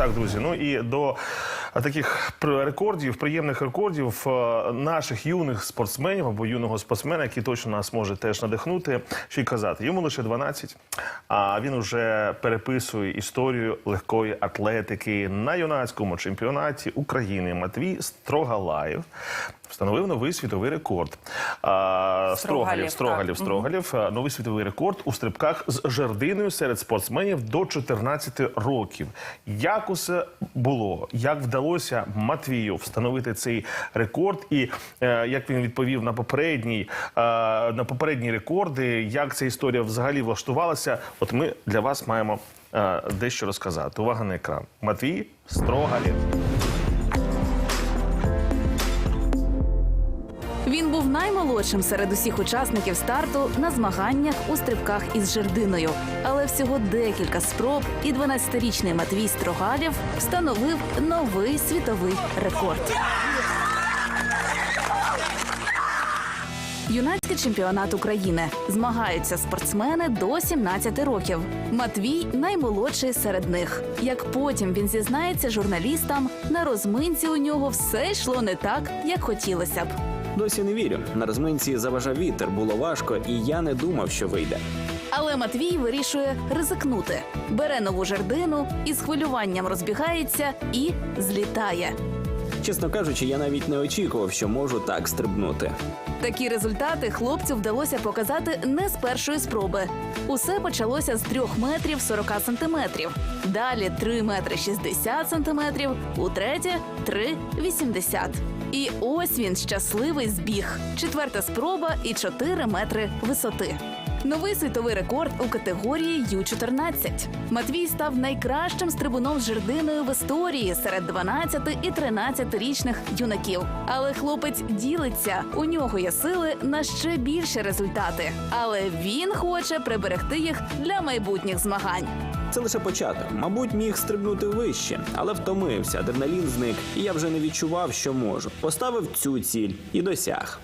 Так, друзі. Ну і до таких рекордів, приємних рекордів е, наших юних спортсменів або юного спортсмена, який точно нас може теж надихнути. Що й казати, йому лише 12, а він уже переписує історію легкої атлетики на юнацькому чемпіонаті України. Матвій Строгалаєв встановив новий світовий рекорд. А, Строгалів, Строгалів, так. Строгалів, новий світовий рекорд у стрибках з жердиною серед спортсменів до 14 років. Як усе було? Як вдалося Матвію встановити цей рекорд? І е, як він відповів на попередній е, на попередні рекорди? Як ця історія взагалі влаштувалася? От ми для вас маємо е, дещо розказати. Увага на екран. Матвій Строгалів. Він був наймолодшим серед усіх учасників старту на змаганнях у стрибках із жердиною. Але всього декілька спроб, і 12-річний Матвій Строгалєв встановив новий світовий рекорд. Юнацький чемпіонат України змагаються спортсмени до 17 років. Матвій наймолодший серед них. Як потім він зізнається журналістам, на розминці у нього все йшло не так, як хотілося б. Досі не вірю. На розминці заважав вітер, було важко, і я не думав, що вийде. Але Матвій вирішує ризикнути. Бере нову жердину і з хвилюванням розбігається і злітає. Чесно кажучи, я навіть не очікував, що можу так стрибнути. Такі результати хлопцю вдалося показати не з першої спроби. Усе почалося з 3 метрів 40 сантиметрів. Далі 3 метри 60 сантиметрів, утретє 3,80. І ось він щасливий збіг. Четверта спроба і 4 метри висоти. Новий світовий рекорд у категорії Ю-14. Матвій став найкращим стрибуном з жердиною в історії серед 12 і 13-річних юнаків. Але хлопець ділиться. У нього є сили на ще більші результати. Але він хоче приберегти їх для майбутніх змагань. Це лише початок. Мабуть, міг стрибнути вище, але втомився, адреналін зник, і я вже не відчував, що можу. Поставив цю ціль і досяг.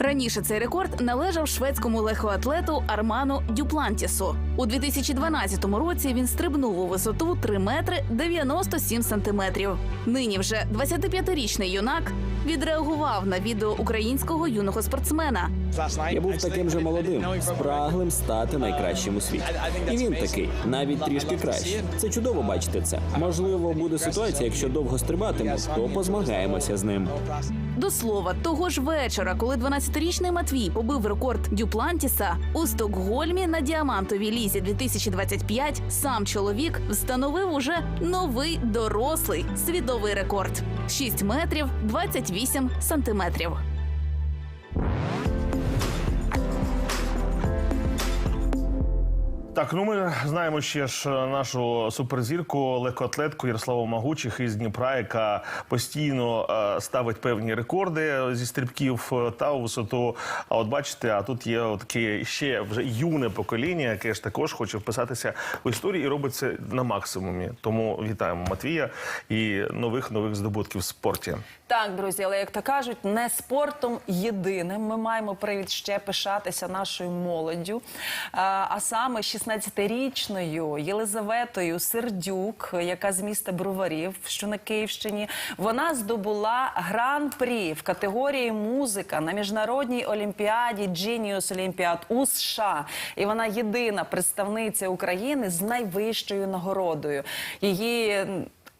Раніше цей рекорд належав шведському легкоатлету Арману Дюплантісу. У 2012 році він стрибнув у висоту 3 метри 97 сантиметрів. Нині вже 25-річний юнак відреагував на відео українського юного спортсмена. Я був таким же молодим, спраглим стати найкращим у світі. І він такий, навіть трішки краще. Це чудово бачити це. Можливо, буде ситуація, якщо довго стрибатиму, то позмагаємося з ним. До слова, того ж вечора, коли 12-річний Матвій побив рекорд Дюплантіса у Стокгольмі на діамантовій лізі 2025, сам чоловік встановив уже новий дорослий світовий рекорд 6 метрів 28 сантиметрів. Так, ну ми знаємо ще ж е, нашу суперзірку легкоатлетку Ярославу Магучих із Дніпра, яка постійно е, ставить певні рекорди зі стрибків е, та у висоту. А от бачите, а тут є таке ще вже юне покоління, яке ж також хоче вписатися в історію і робить це на максимумі. Тому вітаємо Матвія і нових нових здобутків в спорті. Так, друзі, але як то кажуть, не спортом єдиним. Ми маємо привід ще пишатися нашою молоддю. А, саме 16-річною Єлизаветою Сердюк, яка з міста Броварів, що на Київщині, вона здобула гран-прі в категорії музика на міжнародній олімпіаді Genius Olympiad у США. І вона єдина представниця України з найвищою нагородою. Її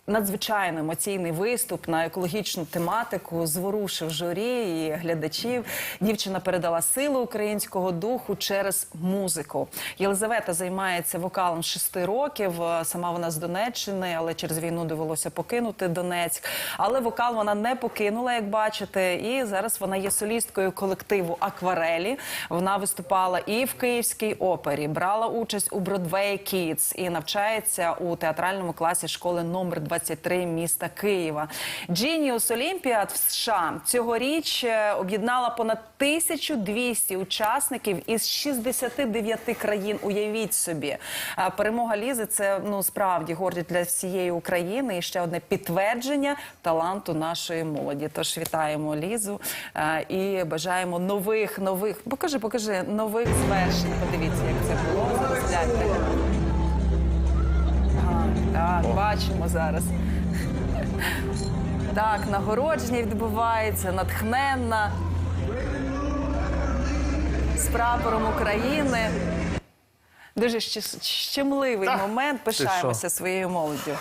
Надзвичайно емоційний виступ на екологічну тематику зворушив журі і глядачів. Дівчина передала силу українського духу через музику. Єлизавета займається вокалом шести років. Сама вона з Донеччини, але через війну довелося покинути Донецьк. Але вокал вона не покинула, як бачите. І зараз вона є солісткою колективу Акварелі. Вона виступала і в Київській опері, брала участь у Broadway Kids і навчається у театральному класі школи номер 23 міста Києва. Genius Olympiad в США цьогоріч е, об'єднала понад 1200 учасників із 69 країн. Уявіть собі, Е, перемога Лізи це ну справді гордість для всієї України і ще одне підтвердження таланту нашої молоді. Тож вітаємо Лізу е, і бажаємо нових нових. Покажи, покажи нових звершень. Подивіться, як це було. Ага, Так, бачимо зараз. Так, нагородження відбувається, натхненна. З прапором України. Дуже щас- щемливий момент. Пишаємося своєю молоддю.